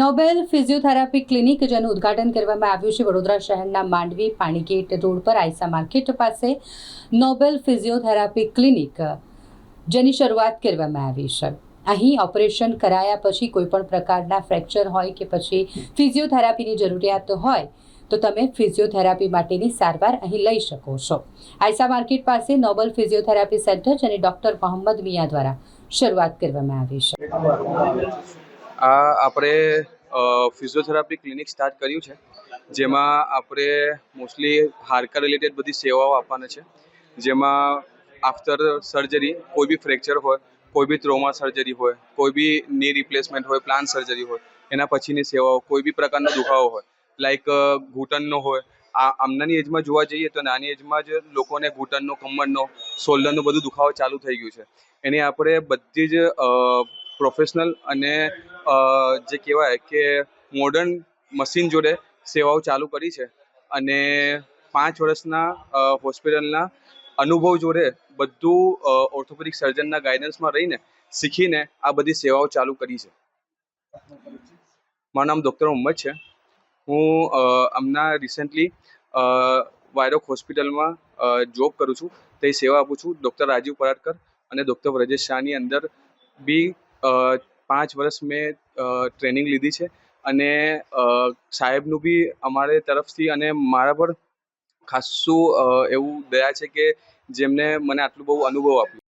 Nobel physiotherapy clinic જેનું ઉદ્ઘાટન કરવામાં આવ્યું છે. વડોદરા શહેરના માંડવી પાણીગેટ રોડ પર આયસા માર્કેટ પાસે નોબેલ ફિઝિયોથેરાપી ક્લિનિક જેની શરૂઆત કરવામાં આવી છે. અહીં ઓપરેશન કરાયા પછી કોઈપણ પ્રકારના ફ્રેક્ચર હોય કે પછી ફિઝિયોથેરાપીની જરૂરિયાત હોય તો તમે ફિઝિયોથેરાપી માટેની સારવાર અહીં લઈ શકો છો. આયસા માર્કેટ પાસે નોબલ ફિઝિયોથેરાપી સેન્ટર, જેની ડૉક્ટર મોહમ્મદ મિયા દ્વારા શરૂઆત કરવામાં આવી છે. આ આપણે ફિઝિયોથેરાપી ક્લિનિક સ્ટાર્ટ કર્યું છે, જેમાં આપણે મોસ્ટલી હાડકા રિલેટેડ બધી સેવાઓ આપવાના છે. જેમાં આફ્ટર સર્જરી કોઈ બી ફ્રેક્ચર હોય, કોઈ બી ટ્રોમા સર્જરી હોય, કોઈ બી ની રિપ્લેસમેન્ટ હોય પ્લાન સર્જરી હોય, એના પછીની સેવાઓ, કોઈ બી પ્રકારનો દુખાવો હોય લાઈક ઘૂંટણનો હોય, આ આમનાની એજમાં જોવા જઈએ તો નાની એજમાં જ લોકોને ઘૂંટણનો, કમરનો શોલ્ડરનો બધું દુખાવો ચાલુ થઈ ગયું છે. એની આપણે બધી જ પ્રોફેશનલ અને જે કહેવાય કે મોડર્ન મશીન જોડે સેવાઓ ચાલુ કરી છે. અને પાંચ વર્ષના હોસ્પિટલના અનુભવ જોડે બધું ઓર્થોપેડિક સર્જનના ગાઈડન્સમાં રહીને શીખીને આ બધી સેવાઓ ચાલુ કરી છે. મારું નામ ડૉક્ટર ઉમ્મદ છે. હું હમણાં રિસેન્ટલી વાયરોક હોસ્પિટલમાં જોબ કરું છું. તે સેવા આપું છું. ડૉક્ટર રાજીવ પરાડકર અને ડૉક્ટર વ્રજેશ શાહની અંદર બી પાંચ વર્ષ મેં ટ્રેનિંગ લીધી છે અને સાહેબનું બી અમારે તરફથી અને મારા પર ખાસ્સું એવું દયા છે કે જેમને મને આટલું બહુ અનુભવ આપ્યો.